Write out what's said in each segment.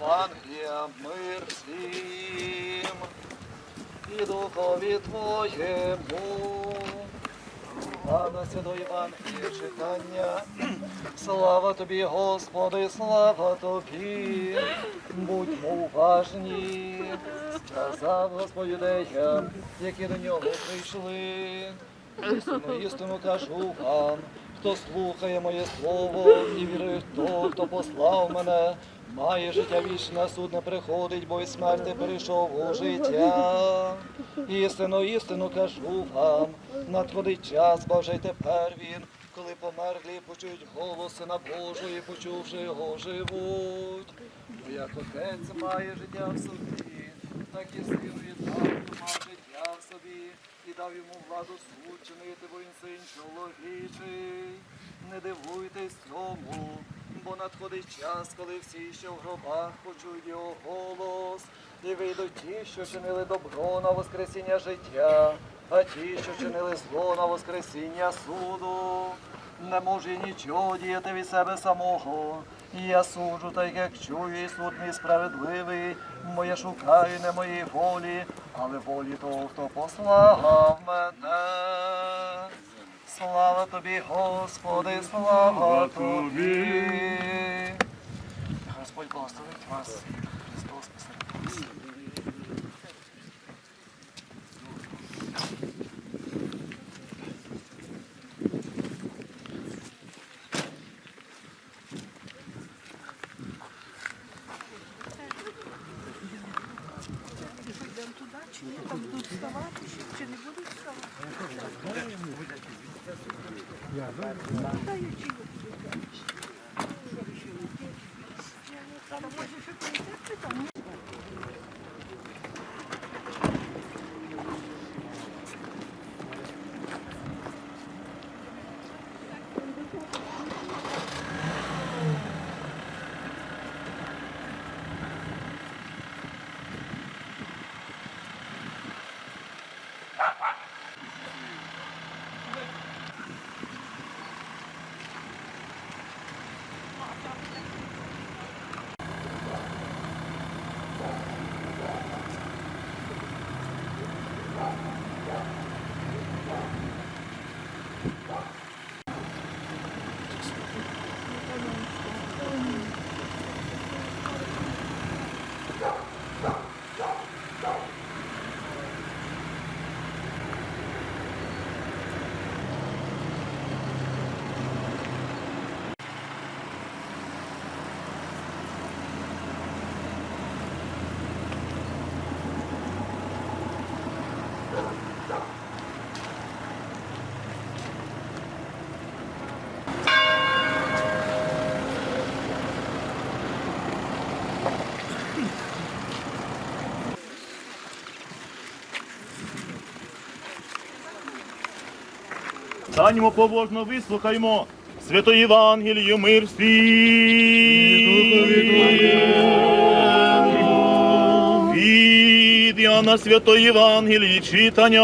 Євангелія, мир всім і духові Твоєму. Слава Святого Євангелія читання. Слава тобі, Господи, слава тобі. Будьмо уважні, сказав Господь юдеям, які до нього прийшли. Істину, істину кажу вам, хто слухає моє слово і вірує в того, хто послав мене, має життя вічне, суд не приходить, бо й смерти перейшов у життя. Істину, істину кажу вам, надходить час, бо вже й тепер він, коли померлі почують голос Сина Божого і почувши його живуть. Бо як отець має життя в собі, так і син віддав, мав життя в собі, і дав йому владу суд чинити, бо він син чоловічий. Не дивуйтесь цьому, бо надходить час, коли всі, що в гробах, почують його голос, і вийдуть ті, що чинили добро на воскресіння життя, а ті, що чинили зло на воскресіння суду. Не можу нічого діяти від себе самого. Я суджу, так як чую, і суд мій справедливий. Моє шукаю не моєї волі, але волі того, хто послав мене. Слава тобі, Господи, слава тобі. Господь благословить вас. Христос посеред вас. Чи ні? Там будуть вставати, чи не будуть вставати? Та й чи Станьмо побожно, вислухаймо Свято Євангелію мир світ. Від Іоанна Свято Євангелії читання.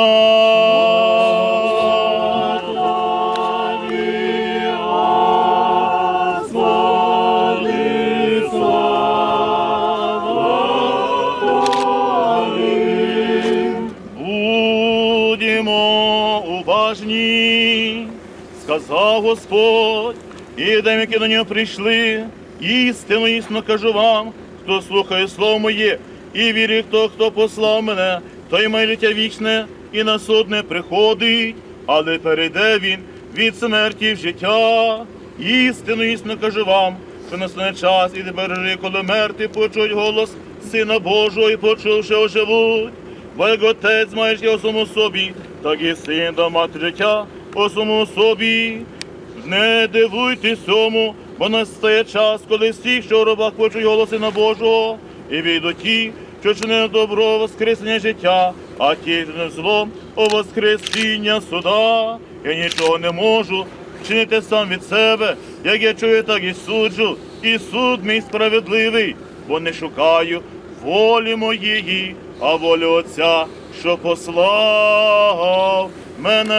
Господь, і дам, які до нього прийшли, істину, істину кажу вам, хто слухає слово моє, і вірить того, хто послав мене, той має життя вічне і на суд не приходить, але перейде він від смерті в життя. Істину, істину кажу вам, що настане час, і же, коли мертві почують голос Сина Божого і почувши оживуть. Бо як отець маєш я у самому собі, так і син да мати життя у самому собі. Не дивуйтесь цьому, бо настає час, коли всі, що в робах почують голос Сина Божого, і війдуть ті, що чинили добро воскресення життя, а ті, що не зло, у воскресіння суда. Я нічого не можу чинити сам від себе, як я чую, так і суджу, і суд мій справедливий, бо не шукаю волі моєї, а волю Отця, що послав мене.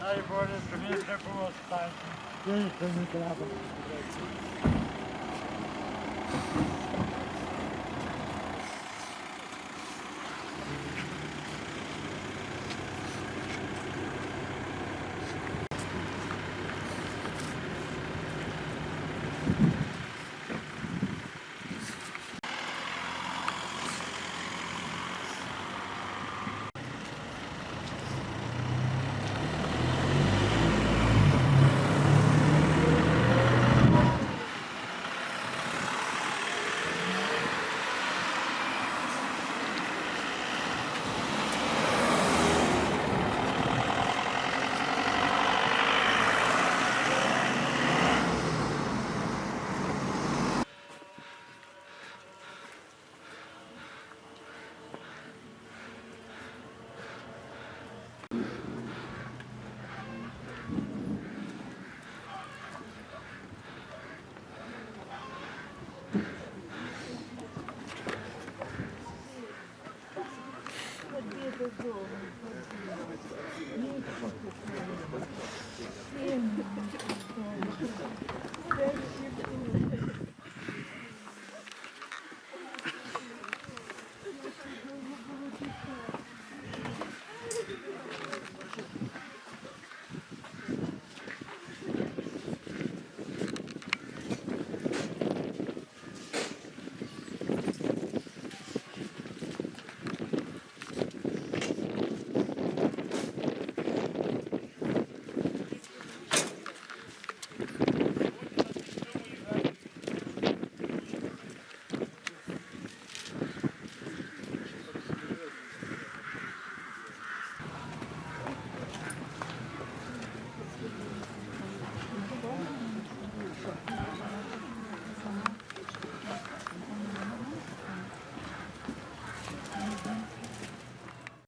Дай Боже, тобі вже було стати.